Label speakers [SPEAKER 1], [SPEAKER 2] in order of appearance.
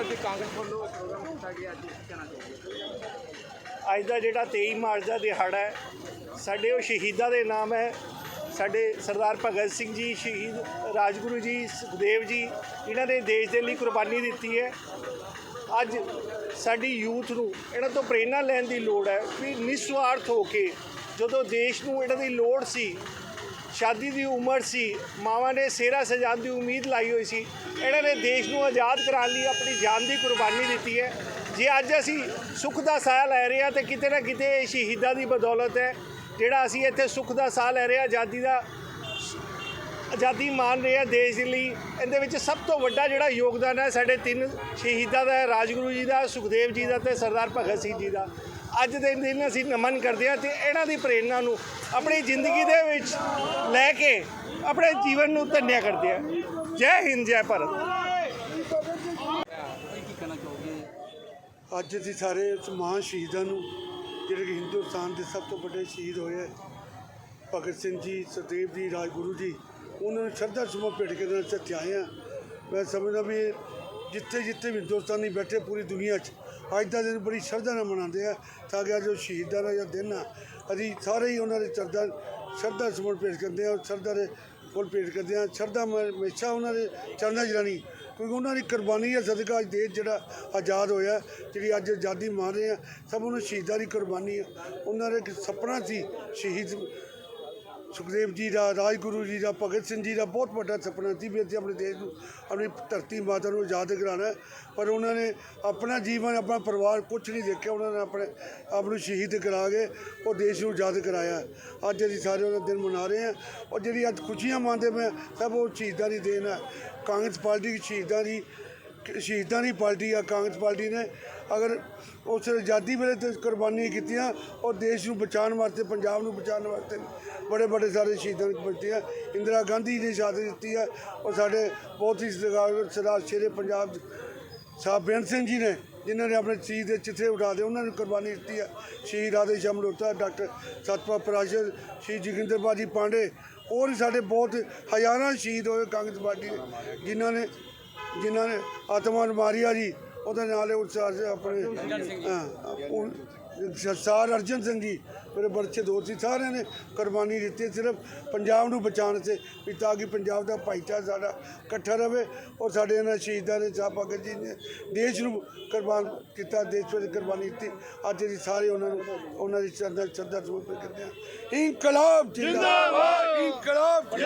[SPEAKER 1] ਅੱਜ ਕਾਂਗਰਸ ਵੱਲੋਂ ਪ੍ਰੋਗਰਾਮ ਕੀਤਾ ਗਿਆ, ਅੱਜ ਕਹਿਣਾ ਚਾਹੁੰਦੇ
[SPEAKER 2] ਅੱਜ ਦਾ ਜਿਹੜਾ 23 ਮਾਰਚ ਦਾ ਦਿਹਾੜਾ ਹੈ, ਸਾਡੇ ਉਹ ਸ਼ਹੀਦਾਂ ਦੇ ਨਾਮ ਹੈ। ਸਾਡੇ ਸਰਦਾਰ ਭਗਤ ਸਿੰਘ ਜੀ, ਸ਼ਹੀਦ ਰਾਜਗੁਰੂ ਜੀ, ਸੁਖਦੇਵ ਜੀ, ਇਹਨਾਂ ਨੇ ਦੇਸ਼ ਦੇ ਲਈ ਕੁਰਬਾਨੀ ਦਿੱਤੀ ਹੈ। ਅੱਜ ਸਾਡੀ ਯੂਥ ਨੂੰ ਇਹਨਾਂ ਤੋਂ ਪ੍ਰੇਰਣਾ ਲੈਣ ਦੀ ਲੋੜ ਹੈ ਵੀ ਨਿਸਵਾਰਥ ਹੋ ਕੇ ਜਦੋਂ ਦੇਸ਼ ਨੂੰ ਇਹਨਾਂ ਦੀ ਲੋੜ ਸੀ ਸ਼ਾਦੀ ਦੀ ਉਮਰ ਸੀ, ਮਾਵਾਂ ਨੇ ਸੇਰਾ ਸਜਾਉਣ ਦੀ ਉਮੀਦ ਲਾਈ ਹੋਈ ਸੀ। ਇਹਨਾਂ ਨੇ ਦੇਸ਼ ਨੂੰ ਆਜ਼ਾਦ ਕਰਾਉਣ ਲਈ ਆਪਣੀ ਜਾਨ ਦੀ ਕੁਰਬਾਨੀ ਦਿੱਤੀ ਹੈ। ਜੇ ਅੱਜ ਅਸੀਂ ਸੁੱਖ ਦਾ ਸਾਹ ਲੈ ਰਹੇ ਹਾਂ, ਤੇ ਕਿਤੇ ਨਾ ਕਿਤੇ ਇਹ ਸ਼ਹੀਦਾਂ ਦੀ ਬਦੌਲਤ ਹੈ। ਜਿਹੜਾ ਅਸੀਂ ਇੱਥੇ ਸੁੱਖ ਦਾ ਸਾਹ ਲੈ ਰਹੇ ਹਾਂ, ਆਜ਼ਾਦੀ ਦਾ ਆਜ਼ਾਦੀ ਮਾਣ ਰਹੇ ਹਾਂ ਦੇਸ਼ ਦੇ ਲਈ, ਇਹਦੇ ਵਿੱਚ ਸਭ ਤੋਂ ਵੱਡਾ ਜਿਹੜਾ ਯੋਗਦਾਨ ਹੈ ਸਾਡੇ ਤਿੰਨ ਸ਼ਹੀਦਾਂ ਦਾ ਹੈ, ਰਾਜਗੁਰੂ ਜੀ ਦਾ, ਸੁਖਦੇਵ ਜੀ ਦਾ ਤੇ ਸਰਦਾਰ ਭਗਤ ਸਿੰਘ ਜੀ ਦਾ। ਅੱਜ ਦੇ ਦਿਨ ਅਸੀਂ ਨਮਨ ਕਰਦੇ ਹਾਂ ਤੇ ਇਹਨਾਂ ਦੀ ਪ੍ਰੇਰਣਾ ਨੂੰ ਆਪਣੀ ਜ਼ਿੰਦਗੀ ਦੇ ਵਿੱਚ ਲੈ ਕੇ ਆਪਣੇ ਜੀਵਨ ਨੂੰ ਧੰਨਿਆ ਕਰਦੇ ਹਾਂ। ਜੈ ਹਿੰਦ, ਜੈ ਭਾਰਤ।
[SPEAKER 3] ਅੱਜ ਅਸੀਂ ਸਾਰੇ ਉਸ ਸ਼ਹੀਦਾਂ ਨੂੰ, ਜਿਹੜੇ ਕਿ ਹਿੰਦੁਸਤਾਨ ਦੇ ਸਭ ਤੋਂ ਵੱਡੇ ਸ਼ਹੀਦ ਹੋਏ ਹੈ ਭਗਤ ਸਿੰਘ ਜੀ, ਸੁਖਦੇਵ ਜੀ, ਰਾਜਗੁਰੂ ਜੀ, ਉਹਨਾਂ ਨੂੰ ਸ਼ਰਧਾ ਸੁਮਨ ਭੇਟ ਕੇ ਨਾਲ ਇੱਥੇ ਆਏ ਹਾਂ। ਮੈਂ ਸਮਝਦਾ ਵੀ ਜਿੱਥੇ ਜਿੱਥੇ ਵੀ ਹਿੰਦੁਸਤਾਨੀ ਬੈਠੇ ਪੂਰੀ ਦੁਨੀਆ 'ਚ ਅੱਜ ਦਾ ਦਿਨ ਬੜੀ ਸ਼ਰਧਾ ਨਾਲ ਮਨਾਉਂਦੇ ਆ, ਤਾਂ ਕਿ ਅੱਜ ਉਹ ਸ਼ਹੀਦਾਂ ਦਾ ਜਿਹੜਾ ਦਿਨ ਆ, ਅਸੀਂ ਸਾਰੇ ਹੀ ਉਹਨਾਂ ਦੇ ਚਰਦਾ ਸ਼ਰਧਾ ਸੁਮਨ ਪੇਸ਼ ਕਰਦੇ ਆ ਸ਼ਰਧਾ ਦੇ ਫੁੱਲ ਪੇਸ਼ ਕਰਦੇ ਆ ਸ਼ਰਧਾ ਮ- ਹਮੇਸ਼ਾ ਉਹਨਾਂ ਦੇ ਚਰਨਾਂ 'ਚ ਕਿਉਂਕਿ ਉਹਨਾਂ ਦੀ ਕੁਰਬਾਨੀ ਦਾ ਸਦਕਾ ਅੱਜ ਦੇਸ਼ ਜਿਹੜਾ ਆਜ਼ਾਦ ਹੋਇਆ, ਜਿਹੜੀ ਅੱਜ ਆਜ਼ਾਦੀ ਮਾਰ ਰਹੇ ਆ, ਸਭ ਉਹਨਾਂ ਸ਼ਹੀਦਾਂ ਦੀ ਕੁਰਬਾਨੀ ਆ, ਉਹਨਾਂ ਦਾ ਇੱਕ ਸੁਪਨਾ ਸੀ ਸ਼ਹੀਦ ਸੁਖਦੇਵ ਜੀ ਦਾ, ਰਾਜਗੁਰੂ ਜੀ ਦਾ, ਭਗਤ ਸਿੰਘ ਜੀ ਦਾ ਬਹੁਤ ਵੱਡਾ ਸੁਪਨਾ ਸੀ ਵੀ ਅਸੀਂ ਆਪਣੇ ਦੇਸ਼ ਨੂੰ, ਆਪਣੀ ਧਰਤੀ ਮਾਤਾ ਨੂੰ ਆਜ਼ਾਦ ਕਰਾਉਣਾ ਪਰ ਉਹਨਾਂ ਨੇ ਆਪਣਾ ਜੀਵਨ, ਆਪਣਾ ਪਰਿਵਾਰ ਕੁਝ ਨਹੀਂ ਦੇਖਿਆ। ਉਹਨਾਂ ਨੇ ਆਪਣੇ ਆਪ ਨੂੰ ਸ਼ਹੀਦ ਕਰਾ ਕੇ ਉਹ ਦੇਸ਼ ਨੂੰ ਆਜ਼ਾਦ ਕਰਾਇਆ। ਅੱਜ ਅਸੀਂ ਸਾਰੇ ਉਹਨਾਂ ਦਾ ਦਿਨ ਮਨਾ ਰਹੇ ਹਾਂ। ਔਰ ਜਿਹੜੀ ਅੱਜ ਖੁਸ਼ੀਆਂ ਮੰਨਦੇ ਮੈਂ ਸਭ ਉਹ ਸ਼ਹੀਦਾਂ ਦੀ ਦੇਣ ਹੈ। ਕਾਂਗਰਸ ਪਾਰਟੀ ਸ਼ਹੀਦਾਂ ਦੀ ਸ਼ਹੀਦਾਂ ਦੀ ਪਾਰਟੀ ਆ, ਕਾਂਗਰਸ ਪਾਰਟੀ ਨੇ। ਅਗਰ ਉਸ ਆਜ਼ਾਦੀ ਵੇਲੇ ਤੇ ਕੁਰਬਾਨੀਆਂ ਕੀਤੀਆਂ, ਔਰ ਦੇਸ਼ ਨੂੰ ਬਚਾਉਣ ਵਾਸਤੇ, ਪੰਜਾਬ ਨੂੰ ਬਚਾਉਣ ਵਾਸਤੇ ਬੜੇ ਬੜੇ ਸਾਰੇ ਸ਼ਹੀਦਾਂ ਦੀ ਪਾਰਟੀ ਆ ਇੰਦਰਾ ਗਾਂਧੀ ਨੇ ਸ਼ਹਾਦਤ ਦਿੱਤੀ ਆ, ਔਰ ਸਾਡੇ ਬਹੁਤ ਹੀ ਸਰਦਾਰ ਸਰਦਾਰ ਸ਼ੇਰੇ ਪੰਜਾਬ ਸਾਹਿਬ ਬੇਅੰਤ ਸਿੰਘ ਜੀ ਨੇ, ਜਿਨ੍ਹਾਂ ਨੇ ਆਪਣੇ ਸ਼ਹੀਦ ਦੇ ਚਿੱਥੇ ਉਠਾ ਦੇ, ਉਹਨਾਂ ਨੇ ਕੁਰਬਾਨੀ ਦਿੱਤੀ ਹੈ ਸ਼ਹੀਦ ਆਦੇ ਸ਼ਮਲ ਡਾਕਟਰ ਸਤਪਾਲ ਪਰਾਸ਼ਰ ਸ਼ਹੀਦ ਜੋਗਿੰਦਰ ਬਾਜੀ ਪਾਂਡੇ, ਹੋਰ ਸਾਡੇ ਬਹੁਤ ਹਜ਼ਾਰਾਂ ਸ਼ਹੀਦ ਹੋਏ ਕਾਂਗਰਸ ਪਾਰਟੀ ਜਿਨ੍ਹਾਂ ਨੇ ਜਿਨ੍ਹਾਂ ਨੇ ਆਤਮਾ ਮਾਰੀਆ ਜੀ ਉਹਦੇ ਨਾਲ ਉਸ ਆਪਣੇ ਉਹ ਸਰਦਾਰ ਅਰਜਨ ਸਿੰਘ ਜੀ ਮੇਰੇ ਬਰਛੇ ਦੋਸਤ ਸੀ ਸਾਰਿਆਂ ਨੇ ਕੁਰਬਾਨੀ ਦਿੱਤੀ ਸਿਰਫ ਪੰਜਾਬ ਨੂੰ ਬਚਾਉਣ ਤੇ ਵੀ ਤਾਂ ਕਿ ਪੰਜਾਬ ਦਾ ਭਾਈਚਾਰਾ ਸਾਡਾ ਇਕੱਠਾ ਰਵੇ ਔਰ ਸਾਡੇ ਇਹਨਾਂ ਸ਼ਹੀਦਾਂ ਨੇ ਸਾਹਿਬ ਭਗਤ ਜੀ ਨੇ ਦੇਸ਼ ਨੂੰ ਕੁਰਬਾਨ ਕੀਤਾ ਦੇਸ਼ ਵਿੱਚ ਕੁਰਬਾਨੀ ਦਿੱਤੀ। ਅੱਜ ਅਸੀਂ ਸਾਰੇ ਉਹਨਾਂ ਨੂੰ ਉਹਨਾਂ ਦੀ ਸ਼ਰਧਾ ਸ਼ਰਧਾ ਸਮਰਪਿਤ ਕਰਦੇ ਹਾਂ। ਇਨਕਲਾਬ ਜਿੰਦਾਬਾਦ!